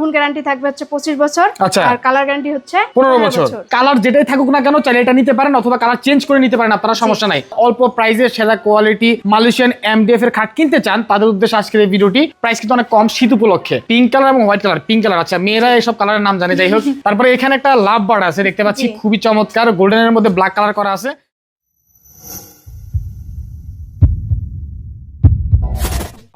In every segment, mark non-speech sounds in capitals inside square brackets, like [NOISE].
গুণ গ্যারান্টি থাকবে হচ্ছে পঁচিশ বছর আচ্ছা। আর কালার গ্যারান্টি হচ্ছে পনেরো বছর। কালার যেটাই থাকুক না কেন চাইলে এটা নিতে পারেন অথবা কালার চেঞ্জ করে নিতে পারেন আপনারা সমস্যা নাই। অল্প প্রাইসে সেরা কোয়ালিটি মালয়েশিয়ান এমডিএফ এর খাট কিনতে চান তাদের উদ্দেশ্যে আজকের এই ভিডিওটি প্রাইস কিন্তু অনেক কম শীত উপলক্ষে। পিঙ্ক কালার এবং হোয়াইট কালার পিঙ্ক কালার আচ্ছা মেয়েরা এসব কালারের নাম জানে। যাই হোক [LAUGHS] তারপরে এখানে একটা লাভ বার্ড আছে দেখতে পাচ্ছি খুবই চমৎকার গোল্ডেনের মধ্যে ব্ল্যাক কালার করা আছে।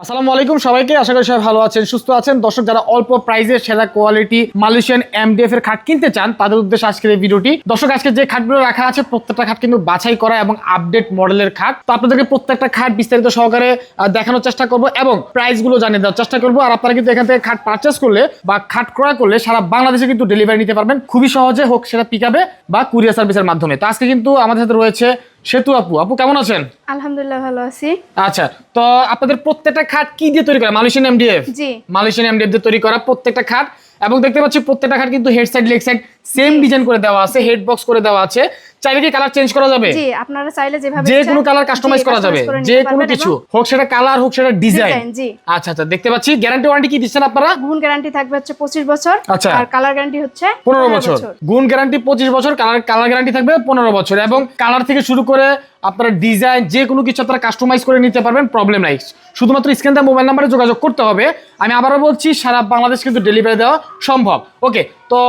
আসসালামু আলাইকুম সবাইকে, আশা করি সবাই ভালো আছেন, সুস্থ আছেন। দর্শক, যারা অল্প প্রাইসে সেরা কোয়ালিটি মালয়েশিয়ান এমডিএফ এর খাট কিনতে চান, তাদের উদ্দেশ্যে আজকের এই ভিডিওটি। দর্শক, আজকে যে খাটগুলো রাখা আছে, প্রত্যেকটা খাট কিন্তু বাছাই করা এবং আপডেট মডেলের খাট। তো আপনাদেরকে প্রত্যেকটা খাট বিস্তারিত সহকারে দেখানোর চেষ্টা করব এবং প্রাইসগুলো জানিয়ে দেওয়ার চেষ্টা করব। আর আপনারা কিন্তু এখান থেকে খাট পারচেস করলে বা খাট ক্রয় করলে সারা বাংলাদেশে কিন্তু ডেলিভারি নিতে পারবেন। খুবই সহজে হোক, সেটা পিকাবে বা কুরিয়ার সার্ভিসের মাধ্যমে। তো আজকে কিন্তু আমাদের সাথে রয়েছে সেতু আপু আপু কেমন আছেন? আলহামদুলিল্লাহ ভালো আছি। আচ্ছা তো আপনাদের প্রত্যেকটা খাট কি দিয়ে তৈরি করা? মালয়েশিয়ান এমডিএফ জি। মালয়েশিয়ান এমডিএফ দিয়ে তৈরি করা প্রত্যেকটা খাট এবং দেখতে পাচ্ছি প্রত্যেকটা খাট কিন্তু head side leg side same design করে দেওয়া আছে হেড বক্স করে দেওয়া আছে। চাইলে কি কালার চেঞ্জ করা যাবে? জি আপনারা চাইলে যেভাবে যে কোনো কালার কাস্টমাইজ করা যাবে। যে কোনো কিছু হোক সেটা কালার হোক সেটা ডিজাইন জি। আচ্ছা আচ্ছা দেখতে পাচ্ছি গ্যারান্টি ওয়ারেন্টি কি দিচ্ছেন আপনারা? গুণ গ্যারান্টি থাকবে হচ্ছে পঁচিশ বছর আচ্ছা। আর কালার গ্যারান্টি হচ্ছে পনেরো বছর। গুণ গ্যারান্টি পঁচিশ বছর কালার কালার গ্যারান্টি থাকবে পনেরো বছর এবং কালার থেকে শুরু করে আপনারা ডিজাইন যে কোনো কিছু আপনারা কাস্টমাইজ করে নিতে পারবেন প্রবলেম নাই। শুধুমাত্র স্ক্রিন মোবাইল নাম্বারে যোগাযোগ করতে হবে। আমি আবারও বলছি সারা বাংলাদেশ কিন্তু ডেলিভারি দেওয়া সম্ভব। ওকে তো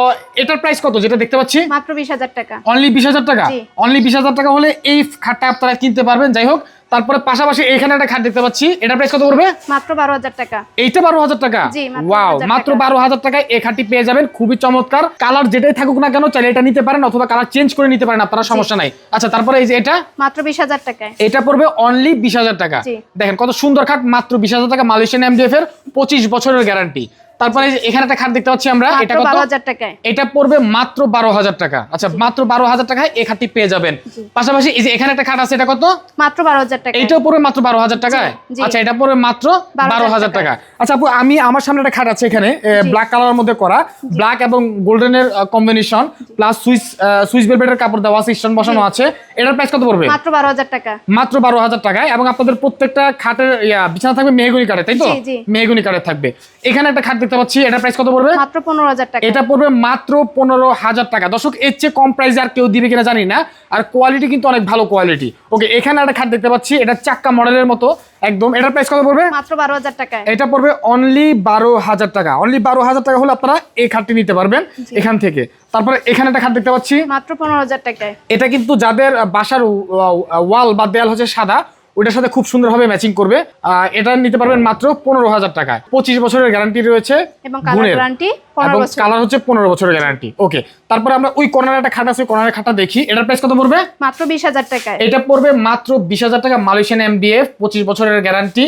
এটার প্রাইস কত? যেটা দেখতে পাচ্ছি? মাত্র বিশ হাজার টাকা। অনলি বিশ হাজার টাকা? অনলি বিশ হাজার টাকা হলে এই খাটটা আপনারা কিনতে পারবেন যাই হোক। তারপরে পাশাপাশি এখানে একটা খাট দেখতে পাচ্ছি। এটার প্রাইস কত পড়বে? মাত্র বারো হাজার টাকা। এইটা বারো হাজার টাকা? জি, মাত্র ওয়াও 12,000 মাত্র বারো হাজার টাকায় এই খাটটি পেয়ে যাবেন। খুবই চমৎকার। কালার যেটাই থাকুক না কেন চাইলে এটা নিতে পারেন অথবা কালার চেঞ্জ করে নিতে পারেন আপনারা সমস্যা নাই। আচ্ছা তারপরে এই যে এটা? মাত্র বিশ হাজার টাকায়। এটা পড়বে অনলি বিশ হাজার টাকা। দেখেন কত সুন্দর খাট মাত্র বিশ হাজার টাকা মালয়েশিয়ান এমডিএফ এর পঁচিশ বছরের গ্যারান্টি তারপরে এখানে একটা খাট দেখতে পাচ্ছি আমরা এটা কত? টাকায়। এটা পড়বে মাত্র বারো হাজার টাকা। আচ্ছা মাত্র বারো হাজার টাকায় এই খাটটি পেয়ে যাবেন। পাশাপাশি এই যে এখানে একটা খাট আছে এটা কত? মাত্র বারো হাজার টাকা এইটাও পড়বে মাত্র বারো হাজার টাকায়? জি, জি। আচ্ছা এটা পড়বে মাত্র 12,000 বারো হাজার টাকা। আচ্ছা আপু আমি আমার সামনে একটা খাট আছে এখানে ব্ল্যাক কালারের মধ্যে করা। ব্ল্যাক এবং গোল্ডেনের কম্বিনেশন প্লাস সুইস সুইস ভেলভেটের কাপড় দেওয়া আছে স্টোন বসানো আছে। এটার প্রাইস কত পড়বে? মাত্র বারো হাজার টাকা। মাত্র বারো হাজার টাকায় এবং আপনাদের প্রত্যেকটা খাটের ইয়া, বিছানা থাকবে মেহগুনি কাঠের তাই তো। মেহগুনি কাঠের থাকবে। এখানে একটা খাট দেখতে পাচ্ছি এটার প্রাইস কত পড়বে? মাত্র পনেরো হাজার টাকা। এটা পড়বে মাত্র পনেরো হাজার টাকা। দর্শক এর চেয়ে কম প্রাইসে আর কেউ দিবে কিনা জানি না। আর কোয়ালিটি কিন্তু অনেক ভালো কোয়ালিটি ওকে এখানে একটা খাট দেখতে পাচ্ছি এটা চাক্কা মডেলের মতো একদম। এটার প্রাইস কত পড়বে? মাত্র বারো হাজার টাকায় এটা পড়বে অনলি বারো হাজার টাকা। অনলি বারো হাজার টাকা হলে আপনারা এই খাটটি নিতে পারবেন এখান থেকে। তারপরে এখানে একটা খাট দেখতে পাচ্ছি। মাত্র পনেরো হাজার টাকায়। এটা কিন্তু যাদের বাসার ওয়াল বা দেয়াল হচ্ছে সাদা ওইটার সাথে খুব সুন্দরভাবে ম্যাচিং করবে। এটা নিতে পারবেন মাত্র পনেরো হাজার টাকায়। পঁচিশ বছরের গ্যারান্টি রয়েছে এবং কালার হচ্ছে পনেরো বছরের গ্যারান্টি ওকে তারপরে আমরা ওই কর্নার একটা খাট আছে কর্নারের খাটটা দেখি। এটার প্রাইস কত পড়বে? মাত্র বিশ হাজার টাকা এটা পড়বে মাত্র বিশ হাজার টাকা মালয়েশিয়ান এমডিএফ পঁচিশ বছরের গ্যারান্টি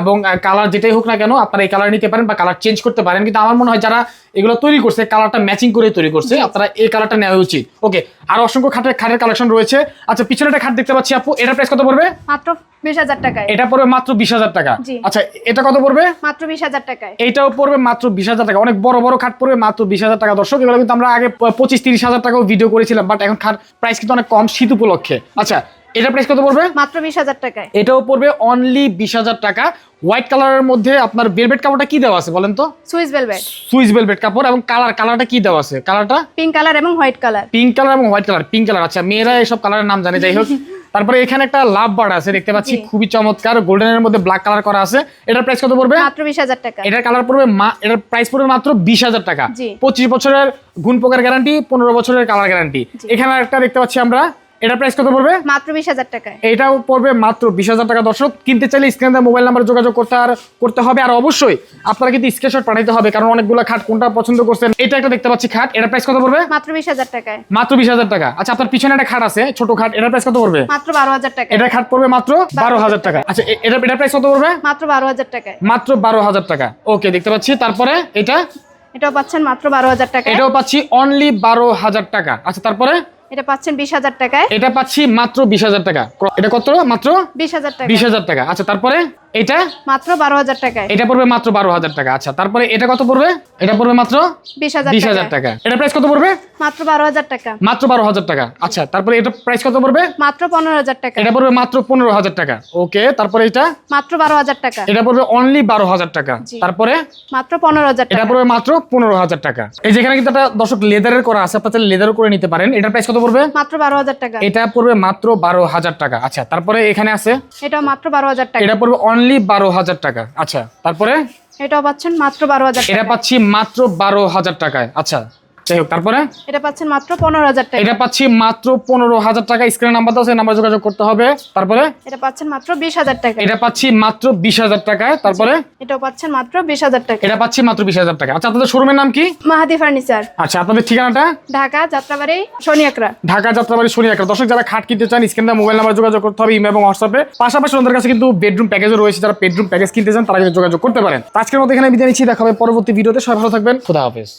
এবং কালার যেটাই হোক না কেন আপনারা এই কালার নিতে পারেন বা কালার চেঞ্জ করতে পারেন। কিন্তু আমার মনে হয় যারা এগুলো তৈরি করছে কালারটা ম্যাচিং করে তৈরি করছে আপনারা এই কালারটা নেওয়া উচিত। ওকে আর অসংখ্য খাটের খাটের কালেকশন রয়েছে। আচ্ছা পিছনে একটা খাট দেখতে পাচ্ছি আপু এটার প্রাইস কত পড়বে? মাত্র বিশ হাজার টাকায়। এটা পড়বে মাত্র বিশ হাজার টাকা। আচ্ছা এটা কত পড়বে? মাত্র বিশ হাজার টাকায়। এইটাও পড়বে মাত্র বিশ হাজার টাকা। অনেক বড় বড় খাট পড়বে মাত্র বিশ হাজার টাকা। দর্শক এগুলো কিন্তু আমরা আগে পঁচিশ তিরিশ হাজার টাকাও ভিডিও করেছিলাম বাট এখন খাট প্রাইস কিন্তু অনেক কম শীত উপলক্ষে। আচ্ছা এটার প্রাইস কত পড়বে? মাত্র বিশ হাজার টাকায়। এটাও পড়বে অনলি বিশ হাজার টাকা। হোয়াইট কালারের মধ্যে আপনার ভেলভেট কাপড়টা কি দেওয়া আছে বলেন তো? সুইস ভেলভেট সুইস ভেলভেট কাপড় এবং কালার কালারটা কি দেওয়া আছে? কালারটা পিঙ্ক কালার এবং হোয়াইট কালার পিঙ্ক কালার এবং হোয়াইট কালার পিঙ্ক কালার আচ্ছা মেয়েরা এইসব কালারের নাম জানে যাই হোক। [LAUGHS] তারপরে এখানে একটা লাভ বার্ড আছে দেখতে পাচ্ছি খুবই চমৎকার গোল্ডেনের মধ্যে ব্ল্যাক কালার করা আছে। এটার প্রাইস কত পড়বে? মাত্র বিশ হাজার টাকা। এটার কালার পড়বে এটার প্রাইস পড়বে মাত্র বিশ হাজার টাকা। জি। পঁচিশ বছরের গুণ পোকার গ্যারান্টি পনেরো বছরের কালার গ্যারান্টি এখানে একটা দেখতে পাচ্ছি আমরা। এটার প্রাইস কত পড়বে? মাত্র বিশ হাজার টাকায়। এটাও পড়বে মাত্র বিশ হাজার টাকা দর্শক। কিনতে চাইলে স্ক্রিনে মোবাইল নাম্বার যোগাযোগ করতে আর করতে হবে। আর অবশ্যই আপনারা কিন্তু স্ক্রিনশট পাঠাইতে হবে কারণ অনেকগুলো খাট কোনটা পছন্দ করছেন এটা একটা দেখতে পাচ্ছি খাট। এটার প্রাইস কত পড়বে? মাত্র বিশ হাজার টাকায়। মাত্র বিশ হাজার টাকা। আচ্ছা আপনার পিছনে একটা খাট আছে ছোট খাট এটার প্রাইস কত পড়বে? মাত্র বারো হাজার টাকায়। এটার খাট পড়বে মাত্র বারো হাজার টাকা। আচ্ছা এ- এটার এটার প্রাইস কত পড়বে? মাত্র বারো হাজার টাকায়। মাত্র বারো হাজার টাকা। ওকে দেখতে পাচ্ছি। তারপরে এটা? এটাও পাচ্ছেন মাত্র বারো হাজার টাকায়। এটাও পাচ্ছি অনলি বারো হাজার টাকা। আচ্ছা তারপরে? এটা পাচ্ছেন বিশ হাজার টাকায়। এটা পাচ্ছি মাত্র বিশ হাজার টাকা। এটা কত মাত্র বিশ হাজার টাকা বিশ হাজার টাকা। আচ্ছা তারপরে? এটা মাত্র বারো হাজার টাকায় এটা পড়বে মাত্র বারো হাজার টাকা আচ্ছা তারপরে এটা কত পড়বে এটা পড়বে মাত্র বিশ হাজার টাকা টাকা এটা প্রাইস কত পড়বে মাত্র বারো হাজার টাকা মাত্র বারো হাজার টাকা আচ্ছা তারপরে এটা প্রাইস কত পড়বে মাত্র পনেরো হাজার টাকা এটা পড়বে মাত্র পনেরো হাজার টাকা ওকে তারপরে এটা মাত্র বারো হাজার টাকা এটা পড়বে অনলি বারো হাজার টাকা তারপরে মাত্র পনেরো হাজার এটা পড়বে মাত্র পনেরো হাজার টাকা এই যেখানে কিন্তু একটা দর্শক লেদারের করা আছে আপনার লেদারও করে নিতে পারেন এটার প্রাইস কত পড়বে মাত্র বারো হাজার টাকা এটা পড়বে মাত্র বারো হাজার টাকা আচ্ছা তারপরে এখানে আছে এটাও মাত্র বারো হাজার টাকা এটা পড়বে অনলি বারো হাজার টাকা। আচ্ছা তারপরে? এটাও পাচ্ছেন মাত্র বারো হাজার এটা পাচ্ছি মাত্র বারো হাজার টাকায়। আচ্ছা যাই হোক তারপরে? এটা পাচ্ছেন মাত্র পনেরো হাজার টাকা। এটা পাচ্ছি মাত্র পনেরো হাজার টাকা। স্ক্রিন নাম্বার দাও সেই নাম্বার যোগাযোগ করতে হবে। তারপরে? এটা পাচ্ছেন মাত্র বিশ হাজার টাকা। এটা পাচ্ছি মাত্র বিশ হাজার টাকায়। তারপরে? এটাও পাচ্ছেন মাত্র বিশ হাজার টাকা। এটা পাচ্ছি মাত্র বিশ হাজার টাকা। আচ্ছা আপনাদের শোরুমের নাম কি? মাহাদি ফার্নিচার। আচ্ছা আপনাদের ঠিকানাটা? ঢাকা যাত্রাবাড়ি শনিয়াকড়া ঢাকা যাত্রাবাড়ি শনি একটা দর্শক যারা খাট কিনতে চান স্ক্রিনে মোবাইল নাম্বার যোগাযোগ করতে হবে ইমেল এবং হোয়াটসঅ্যাপে পাশাপাশি ওদের কাছে কিন্তু বেডরুম প্যাকেজও রয়েছে। যারা বেডরুম প্যাকেজ কিনতে চান তারা কিন্তু যোগাযোগ করতে পারেন। আজকের মতো এখানে বিদায় নিচ্ছি। দেখা হবে পরবর্তী ভিডিওতে। সবাই ভালো থাকবেন। খুদা হাফেজ।